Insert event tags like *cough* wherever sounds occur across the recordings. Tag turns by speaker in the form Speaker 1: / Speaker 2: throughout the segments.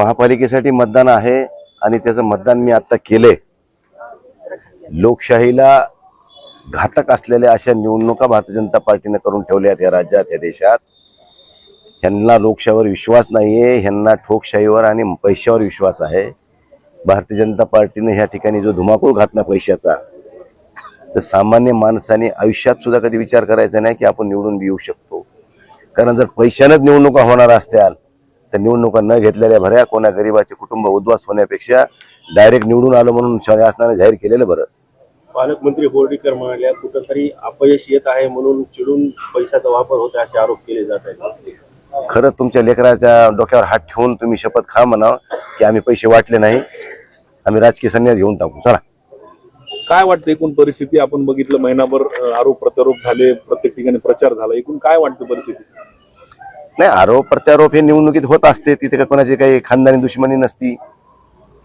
Speaker 1: महापालिकेसाठी मतदान आहे आणि त्याचं मतदान मी आता केलंय. लोकशाहीला घातक असलेल्या अशा निवडणुका भारतीय जनता पार्टीनं करून ठेवल्या या राज्यात या देशात. ह्यांना लोकशाहीवर विश्वास नाही आहे ह्यांना ठोकशाहीवर आणि पैशावर विश्वास आहे. भारतीय जनता पार्टीने ह्या ठिकाणी जो धुमाकूळ घातला पैशाचा तर सामान्य माणसाने आयुष्यात सुद्धा कधी विचार करायचा नाही की आपण निवडून बी येऊ शकतो. कारण जर पैशानंच निवडणुका होणार असत्याल तर निवडणुका न घेतलेल्या भऱ्या कोणा गरिबाचे कुटुंब उद्ध्वस्त होण्यापेक्षा डायरेक्ट निवडून आलं म्हणून शासनाने जाहीर केलेलं बरं.
Speaker 2: पालकमंत्री बोर्डीकर म्हणाल्या कुठंतरी अपयश येत आहे म्हणून चिडून पैशाचा वापर होत असे आरोप केले जात आहेत.
Speaker 1: खरंच तुमच्या लेकराच्या डोक्यावर हात ठेवून तुम्ही शपथ खा म्हणावं की आम्ही पैसे वाटले नाही आम्ही राजकीय संन्यास घेऊन टाकू. चला.
Speaker 3: काय वाटतं एकूण परिस्थिती? आपण बघितलं महिनाभर आरोप प्रत्यारोप झाले प्रत्येक ठिकाणी प्रचार झाला. एकूण काय वाटतं परिस्थिती?
Speaker 1: नाही आरोप प्रत्यारोप हे निवडणुकीत होत असते तिथे का कोणाची काही खानदानी दुश्मनी नसती.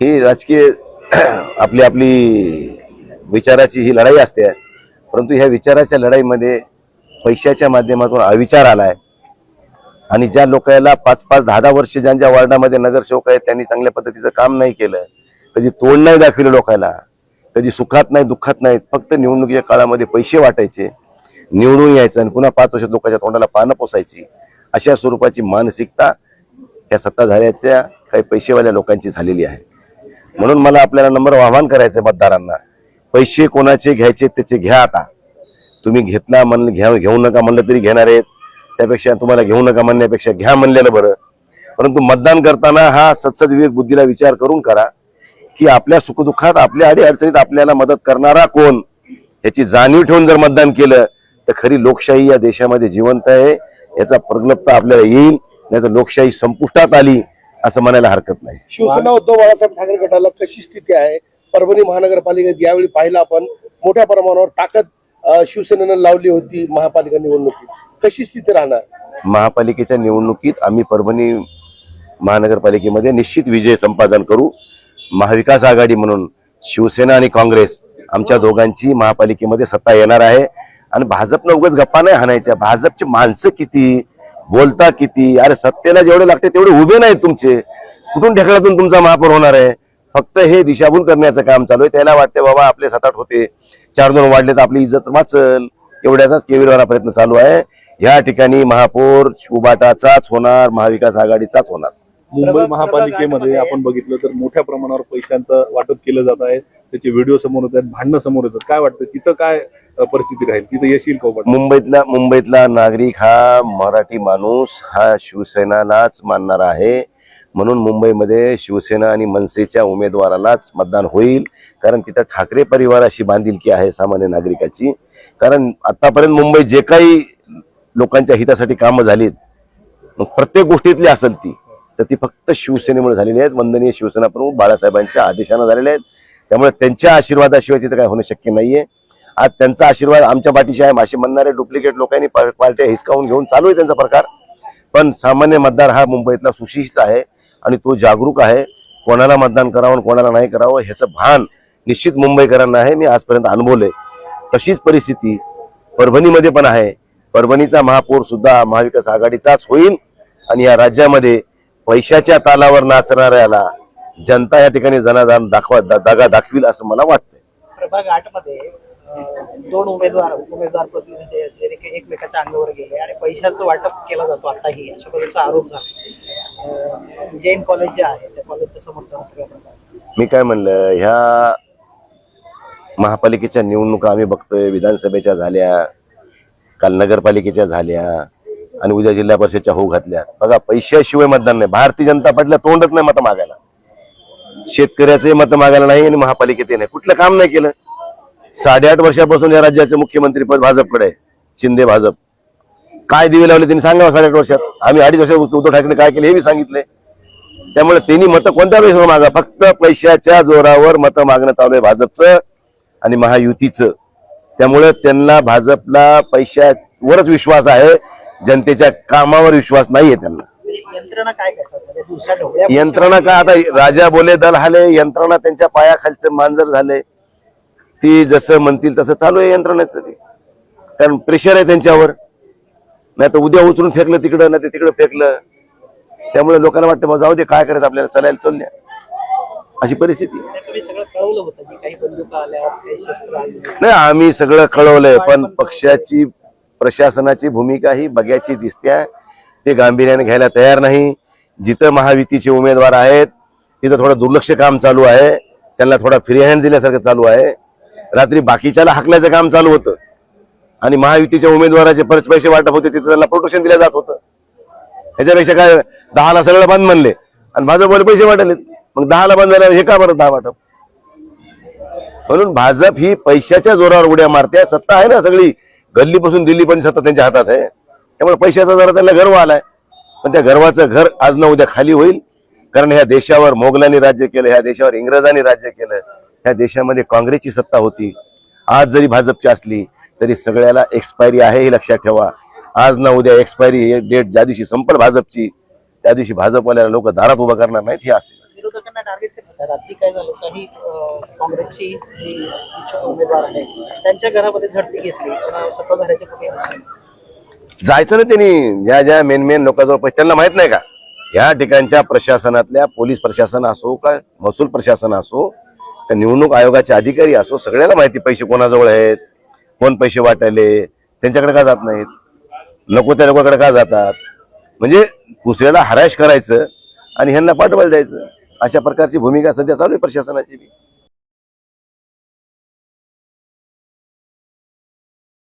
Speaker 1: ही राजकीय *clears throat* आपली आपली विचाराची ही लढाई असते. परंतु ह्या विचाराच्या लढाईमध्ये पैशाच्या माध्यमातून अविचार आलाय. आणि ज्या लोकांना पाच पाच दहा दहा वर्ष ज्यांच्या वार्डामध्ये नगरसेवक आहेत त्यांनी चांगल्या पद्धतीचं काम नाही केलं. कधी तोंड नाही दाखवलं लोकांना कधी सुखात नाही दुःखात नाहीत. फक्त निवडणुकीच्या काळामध्ये पैसे वाटायचे. निवडून यायचं आणि पुन्हा पाच वर्षात लोकांच्या तोंडाला पानं पोसायची. अशा स्वरूपाची मानसिकता या सत्ताधाऱ्याच्या काही पैसेवाल्या लोकांची झालेली आहे. म्हणून मला आपल्याला नंबर आव्हान करायचं आहे मतदारांना पैसे कोणाचे घ्यायचे त्याचे घ्या आता. तुम्ही घेतला म्हणलं घ्या घेऊ नका म्हणलं तरी घेणार आहेत. त्यापेक्षा तुम्हाला घेऊ नका म्हणण्यापेक्षा घ्या म्हणलेलं बरं. परंतु मतदान करताना हा सत्सदविवेक बुद्धीला विचार करून करा की आपल्या सुखदुःखात आपल्या अडी अडचणीत आपल्याला मदत करणारा कोण? याची जाणीव ठेवून जर मतदान केलं तर खरी लोकशाही या देशामध्ये जिवंत आहे. याचा प्रगल्भता आपल्याला येईल नाही तर लोकशाही संपुष्टात आली असं म्हणायला हरकत नाही.
Speaker 4: शिवसेना उद्धव बाळासाहेब ठाकरे गटाला कशी स्थिती आहे? परभणी महानगरपालिकेत यावेळी पाहिलं आपण मोठ्या प्रमाणावर ताकद शिवसेनेनं लावली होती महापालिका निवडणुकीत. कशी स्थिती राहणार?
Speaker 1: महापालिकेच्या निवडणुकीत आम्ही परभणी महानगरपालिकेमध्ये निश्चित विजय संपादन करू. महाविकास आघाडी म्हणून शिवसेना आणि काँग्रेस आमच्या दोघांची महापालिकेमध्ये सत्ता येणार आहे. आणि भाजपनं उगाच गप्पा नाही हाणायच्या. भाजपची माणसं किती बोलता किती अरे सत्तेला जेवढे लागते तेवढे उभे नाहीत तुमचे. कुठून ढेकळातून तुमचा महापौर होणार आहे? फक्त हे दिशाभूल करण्याचं काम चालू आहे. त्याला वाटते बाबा आपले सात आठ होते. चार दोन वाढले तर आपली इज्जत वाचल. एवढ्याचाच केविलवाला प्रयत्न चालू आहे. या ठिकाणी महापौर उबाटाचाच होणार महाविकास आघाडीचाच होणार.
Speaker 3: मुंबई महापालिकेमध्ये आपण बघितलं तर मोठ्या प्रमाणावर पैशांचं वाटप केलं जात आहे. त्याचे व्हिडिओ समोर येत आहेत भांडणं समोर येतात. काय वाटतं? तिथं काय परिस्थिती राहील? तिथं येशील का?
Speaker 1: मुंबईतला मुंबईतला नागरिक हा मराठी माणूस हा शिवसेनालाच मानणारा आहे. म्हणून मुंबईमध्ये शिवसेना आणि मनसेच्या उमेदवारालाच मतदान होईल. कारण तिथं ठाकरे परिवाराशी बांधिलकी आहे सामान्य नागरिकाची. कारण आतापर्यंत मुंबईत जे काही लोकांच्या हितासाठी कामं झालीत मग प्रत्येक गोष्टीतली असेल ती. तर ती फक्त शिवसेनेमुळे झालेली आहेत. वंदनीय शिवसेना प्रमुख बाळासाहेबांच्या आदेशानं झालेल्या आहेत. त्यामुळे त्यांच्या आशीर्वादाशिवाय तिथं काय होणं शक्य नाहीये. आज त्यांचा आशीर्वाद आमच्या पाठीशी आहे. असे म्हणणारे डुप्लिकेट लोकांनी पार्ट्या हिसकावून घेऊन चालू आहे त्यांचा प्रकार. पण सामान्य मतदार हा मुंबईतला सुशिक्षित आहे आणि तो जागरूक आहे. कोणाला मतदान करावं आणि कोणाला नाही करावं ह्याचं भान निश्चित मुंबईकरांना आहे. मी आजपर्यंत अनुभवले तशीच परिस्थिती परभणीमध्ये पण आहे. परभणीचा महापौर सुद्धा महाविकास आघाडीचाच होईल आणि या राज्यामध्ये पैशाच्या तालावर नाचणाऱ्याला जनता या ठिकाणी जनाधान दाखवा जागा दाखवील असं मला वाटतंय.
Speaker 5: प्रभाग आठमध्ये दोन उमेदवार उमेदवार प्रतिनिधी जे एक- एकमेकाच्या अंगावर गेले आणि पैशाचं वाटप केला जातो आताही अशा पद्धतीचा आरोप झाला. जैन कॉलेज जे आहे त्या कॉलेजचं समर्थन सगळ्या प्रकार.
Speaker 1: मी काय म्हणलं ह्या महापालिकेच्या निवडणुका आम्ही बघतोय विधानसभेच्या झाल्या काल नगरपालिकेच्या झाल्या आणि उद्या जिल्हा परिषदच्या होऊ घातल्या बघा पैशाशिवाय मतदान नाही. भारतीय जनता पार्टीला तोंडच नाही मत मागायला. शेतकऱ्याचं मत मागायला नाही आणि महापालिकेत नाही. कुठलं काम नाही केलं. साडेआठ वर्षापासून या राज्याचे मुख्यमंत्री पद भाजपकडे आहे. शिंदे भाजप. काय दिवे लावले त्यांनी सांगा साडेआठ वर्षात. आम्ही अडीच वर्षात उद्धव ठाकरे काय केले हे बी सांगितले त्यामुळे त्यांनी मतं कोणत्या पैशावर मागा? फक्त पैशाच्या जोरावर मतं मागणं चालू आहे भाजपचं आणि महायुतीचं. त्यामुळे त्यांना भाजपला पैशावरच विश्वास आहे. जनतेच्या कामावर विश्वास नाहीये त्यांना.
Speaker 5: यंत्रणा काय करतात? म्हणजे
Speaker 1: यंत्रणा का आता राजा बोले दल हाले यंत्रणा त्यांच्या पायाखालचं मांजर झाले. ती जसं म्हणतील तसं चालू आहे यंत्रणाचं कारण प्रेशर आहे त्यांच्यावर. नाही तर उद्या उचलून फेकलं तिकडं नाही तर तिकडं फेकलं. त्यामुळे लोकांना वाटतं "बुवा, जाऊ दे काय करायचं आपल्याला? चालायला चालू द्या. अशी परिस्थिती नाही आम्ही सगळं कळवलंय पण पक्षाची प्रशासनाची भूमिका ही बघ्याची दिसते ते गांभीर्याने घ्यायला तयार नाही. जिथं महायुतीचे उमेदवार आहेत तिथं थोडं दुर्लक्ष काम चालू आहे. त्यांना थोडा फ्री हँड दिल्यासारखं चालू आहे. रात्री बाकीच्याला हाकल्याचं काम चालू होतं. आणि महायुतीच्या उमेदवाराचे परत पैसे वाटप होते तिथं त्यांना प्रोटेक्शन दिलं जात होतं. ह्याच्यापेक्षा काय दहाला सगळं बंद म्हणले. आणि भाजपवाले पैसे वाटले मग दहाला बंद झाल्यावर हे का बरं दहा वाटप? म्हणून भाजप ही पैशाच्या जोरावर उड्या मारते. सत्ता आहे ना सगळी. गल्लीपासून दिल्लीपर्यंत सत्ता त्यांच्या हातात आहे. त्यामुळे पैशाचा जरा त्यांना गर्व आलाय. पण त्या गर्वाचं घर आज ना उद्या खाली होईल. कारण ह्या देशावर मोगलांनी राज्य केलं ह्या देशावर इंग्रजांनी राज्य केलं ह्या देशामध्ये काँग्रेसची सत्ता होती. आज जरी भाजपची असली तरी सगळ्याला एक्सपायरी आहे हे लक्षात ठेवा. आज ना उद्या एक्सपायरी डेट ज्या दिवशी संपल भाजपची त्या दिवशी भाजपवाल्याला लोक दारात उभं करणार नाहीत हे
Speaker 5: असेल. रात्री काय झालं काही काँग्रेसची जी इच्छुक उमेदवार आहे त्यांच्या घरामध्ये झडती घेतली पण सत्ताधाऱ्याच्या कुठे
Speaker 1: जायचं ना त्यांनी ज्या ज्या मेन मेन लोकांजवळ पैसे त्यांना माहीत नाही का? या ठिकाणच्या प्रशासनातल्या पोलीस प्रशासन असो का महसूल प्रशासन असो का निवडणूक आयोगाचे अधिकारी असो सगळ्याला माहिती पैसे कोणाजवळ आहेत कोण पैसे वाटायले त्यांच्याकडे का जात नाहीत? नको त्या लोकांकडे का जातात? म्हणजे दुसऱ्याला हराश करायचं आणि ह्यांना पाठवायला द्यायचं. अशा प्रकारची भूमिका सध्या चालू आहे प्रशासनाची बी.